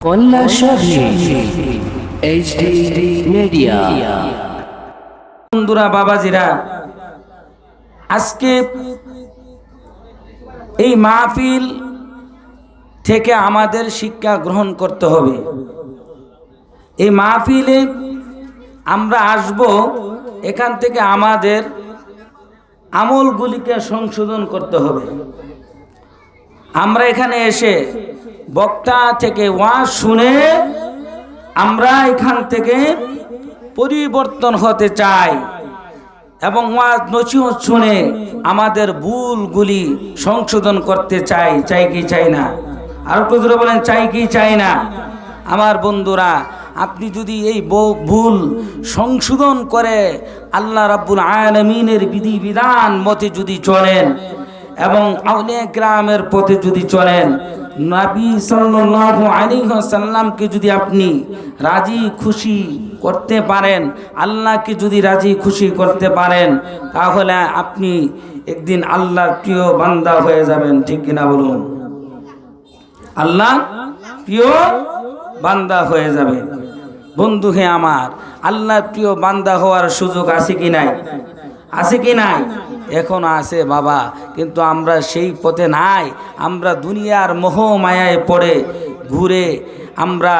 কন্যা এইচডি বাবাজিরা, আজকে এই মাহফিল থেকে আমাদের শিক্ষা গ্রহণ করতে হবে। এই মাহফিলে আমরা আসব এখান থেকে আমাদের আমলগুলিকে সংশোধন করতে হবে। আমরা এখানে এসে বক্তা থেকে ওয়াজ শুনে আমরা এখান থেকে পরিবর্তন হতে চাই এবং ওয়াজ নসিহত শুনে আমাদের ভুলগুলি সংশোধন করতে চাই চাই কি চাই না? আর একটু বলেন, চাই কি চাই না? আমার বন্ধুরা, আপনি যদি এই ভুল সংশোধন করে আল্লাহ রাব্বুল আলমিনের বিধি বিধান মতে যদি চলেন এবং অনেক গ্রামের পথে যদি চলেন, নবী সাল্লাল্লাহু আলাইহি সাল্লামকে যদি আপনি রাজি, খুশি করতে পারেন, আল্লাহকে যদি রাজি, খুশি করতে পারেন, তাহলে আপনি একদিন আল্লাহর প্রিয় বান্দা হয়ে যাবেন। ঠিক কিনা বলুন? আল্লাহ প্রিয় বান্দা হয়ে যাবে। বন্ধু হে আমার, আল্লাহর প্রিয় বান্দা হওয়ার সুযোগ আছে কি নাই? আছে কি নাই? এখন আছে বাবা, কিন্তু আমরা সেই পথে নাই। আমরা দুনিয়ার মোহ মায়ায় পড়ে, ঘুরে আমরা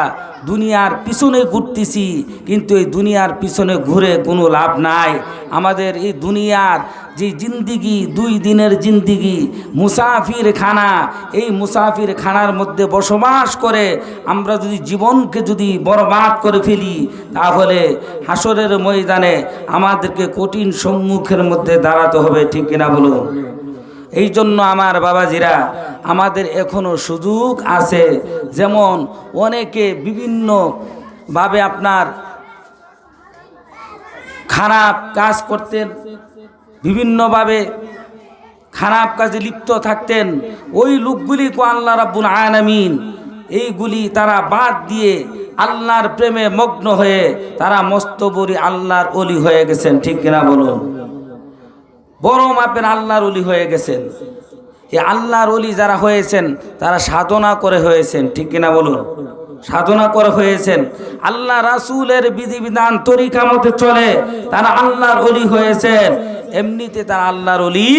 দুনিয়ার পিছনে ঘুরতেছি, কিন্তু এই দুনিয়ার পিছনে ঘুরে কোনো লাভ নাই। আমাদের এই দুনিয়ার যে জিন্দিগি, দুই দিনের জিন্দিগি মুসাফির খানা এই মুসাফির খানার মধ্যে বসবাস করে আমরা যদি জীবনকে যদি বরবাদ করে ফেলি, তাহলে হাসরের ময়দানে আমাদেরকে কঠিন সম্মুখের মধ্যে দাঁড়াতে হবে, ঠিক কিনা বলুন? এই জন্য আমার বাবাজিরা, আমাদের এখনও সুযোগ আছে। যেমন অনেকে বিভিন্নভাবে আপনার খারাপ কাজ করতেন, বিভিন্নভাবে খারাপ কাজে লিপ্ত থাকতেন। ওই লোকগুলি লোকগুলিকে আল্লাহ রাব্বুল আলামিন এইগুলি তারা বাদ দিয়ে আল্লাহর প্রেমে মগ্ন হয়ে তারা মস্তবরি আল্লাহর অলি হয়ে গেছেন। ঠিক কিনা বলুন? বড় মাপের আল্লাহর অলি হয়ে গেছেন। এই আল্লাহর অলি যারা হয়েছেন, তারা সাধনা করে হয়েছেন, ঠিক কিনা বলুন? সাধনা করে হয়েছেন। আল্লাহ রাসুলের বিধিবিধান তরিকা মতে চলে, তারা আল্লাহর অলি হয়েছেন। এমনিতে তারা আল্লাহর অলি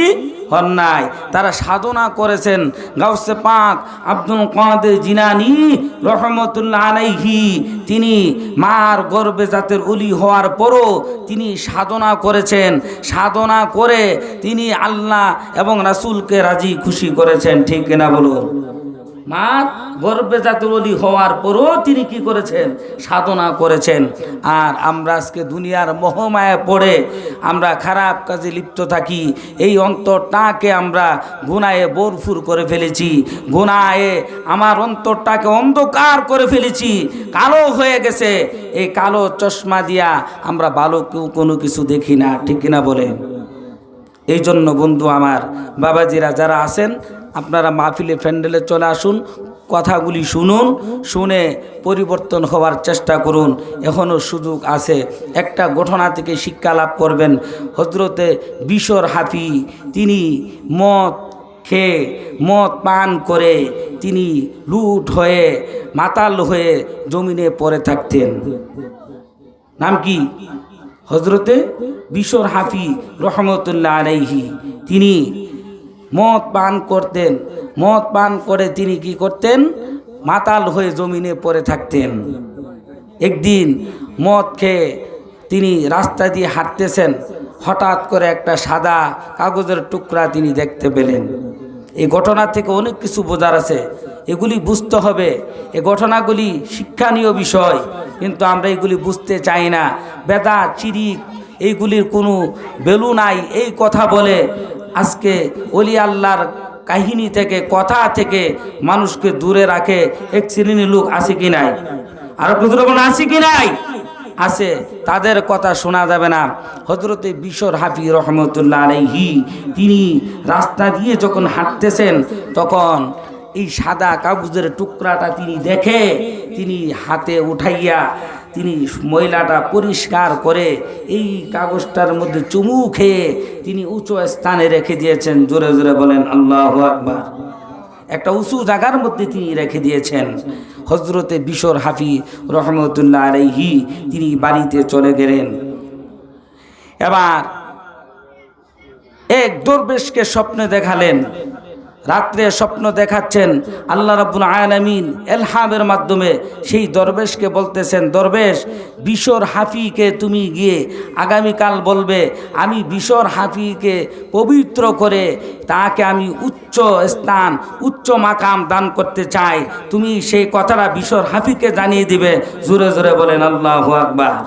হন নাই। তারা সাধনা করেছেন। গাউসে পাক আব্দুল কাদের জিনানি রহমতুল্লাহ আলাইহি, তিনি মার গর্বে জাতের উলি হওয়ার পরও তিনি সাধনা করেছেন। সাধনা করে তিনি আল্লাহ এবং রাসুলকে রাজি খুশি করেছেন। ঠিক কিনা বলুন? মার গর্বে জাতের অলি হওয়ার পরও তিনি কি করেছেন? সাধনা করেছেন। আর আমরা আজকে দুনিয়ার মোহমায় পড়ে আমরা খারাপ কাজে লিপ্ত থাকি। এই অন্তরটাকে আমরা গুনায়ে বোরফুর করে ফেলেছি। গুনায়ে আমার অন্তরটাকে অন্ধকার করে ফেলেছি। কালো হয়ে গেছে। এই কালো চশমা দিয়া আমরা ভালো কেউ কোনো কিছু দেখি না। ঠিক কিনা বলেন? এই জন্য বন্ধু আমার বাবাজিরা যারা আছেন, আপনারা মাহফিলে প্যান্ডেলে চলে আসুন, কথাগুলি শুনুন, শুনে পরিবর্তন হওয়ার চেষ্টা করুন। এখনও সুযোগ আছে। একটা ঘটনা থেকে শিক্ষা লাভ করবেন। হজরতে বিশর হাফি তিনি মদ খেয়ে, মদ পান করে তিনি লুট হয়ে, মাতাল হয়ে জমিনে পড়ে থাকতেন। নাম কি? হজরতে বিশর হাফি রহমতুল্লাহ আলাইহি, তিনি মদ পান করতেন। মদ পান করে তিনি কি করতেন? মাতাল হয়ে জমিনে পড়ে থাকতেন। একদিন মদ খেয়ে তিনি রাস্তা দিয়ে হাঁটতেছেন। হঠাৎ করে একটা সাদা কাগজের টুকরা তিনি দেখতে পেলেন। এই ঘটনা থেকে অনেক কিছু বোঝার আছে। এগুলি বুঝতে হবে। এ ঘটনাগুলি শিক্ষণীয় বিষয়, কিন্তু আমরা এগুলি বুঝতে চাই না। বেদা, চিরিক, এইগুলির কোনো বেলু নাই। এই কথা বলে আজকে অলি আল্লাহর কাহিনী থেকে, কথা থেকে মানুষকে দূরে রাখে। এক শ্রেণির লোক আছে কি নাই? আর কোন আছে কি নাই? আছে। তাদের কথা শোনা যাবে না। হজরতে বিশর হাফি রহমতুল্লাহ আলাইহি, তিনি রাস্তা দিয়ে যখন হাঁটতেছেন, তখন এই সাদা কাগজের টুকরাটা তিনি দেখে তিনি হাতে উঠাইয়া তিনি ময়লাটা পরিষ্কার করে এই কাগজটার মধ্যে চুমু খেয়ে তিনি উঁচু স্থানে রেখে দিয়েছেন। জোরে জোরে বলেন, আল্লাহ আকবার। একটা উঁচু জায়গার মধ্যে তিনি রেখে দিয়েছেন। হজরতে বিশর হাফি রহমতুল্লাহ আলাইহি তিনি বাড়িতে চলে গেলেন। এবার এক দরবেশকে স্বপ্নে দেখালেন। রাত্রে স্বপ্ন দেখাচ্ছেন আল্লাহ রাব্বুল আলামিন এলহামের মাধ্যমে। সেই দরবেশকে বলতেছেন, দরবেশ, বিশর হাফিকে তুমি গিয়ে আগামীকাল বলবে, আমি বিশর হাফিকে পবিত্র করে তাকে আমি উচ্চ স্থান, উচ্চ মাকাম দান করতে চাই। তুমি সেই কথাটা বিশর হাফিকে জানিয়ে দিবে। জোরে জোরে বলেন, আল্লাহু আকবার।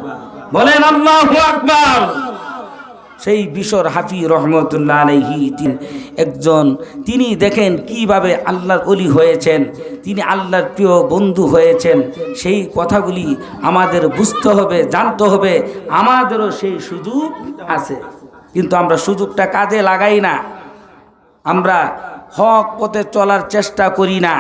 বলেন, আল্লাহু আকবার। সেই বিশর হাফি রহমতুল্লাহ আলহি একজন, তিনি দেখেন কীভাবে আল্লাহর অলি হয়েছেন, তিনি আল্লাহর প্রিয় বন্ধু হয়েছেন, সেই কথাগুলি আমাদের বুঝতে হবে, জানতে হবে, আমাদেরও সেই সুযোগ আছে। কিন্তু আমরা সুযোগটা কাজে লাগাই না। আমরা হক পথে চলার চেষ্টা করি না।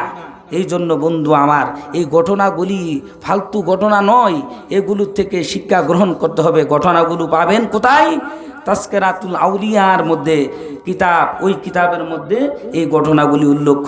এই জন্য বন্ধু আমার, এই ঘটনাগুলি ফালতু ঘটনা নয় এগুলোর থেকে শিক্ষা গ্রহণ করতে হবে। ঘটনাগুলো পাবেন কোথায়? তাস্কেরাতুল আউলিয়ার মধ্যে কিতাব ওই কিতাবের মধ্যে এই ঘটনাগুলি উল্লেখ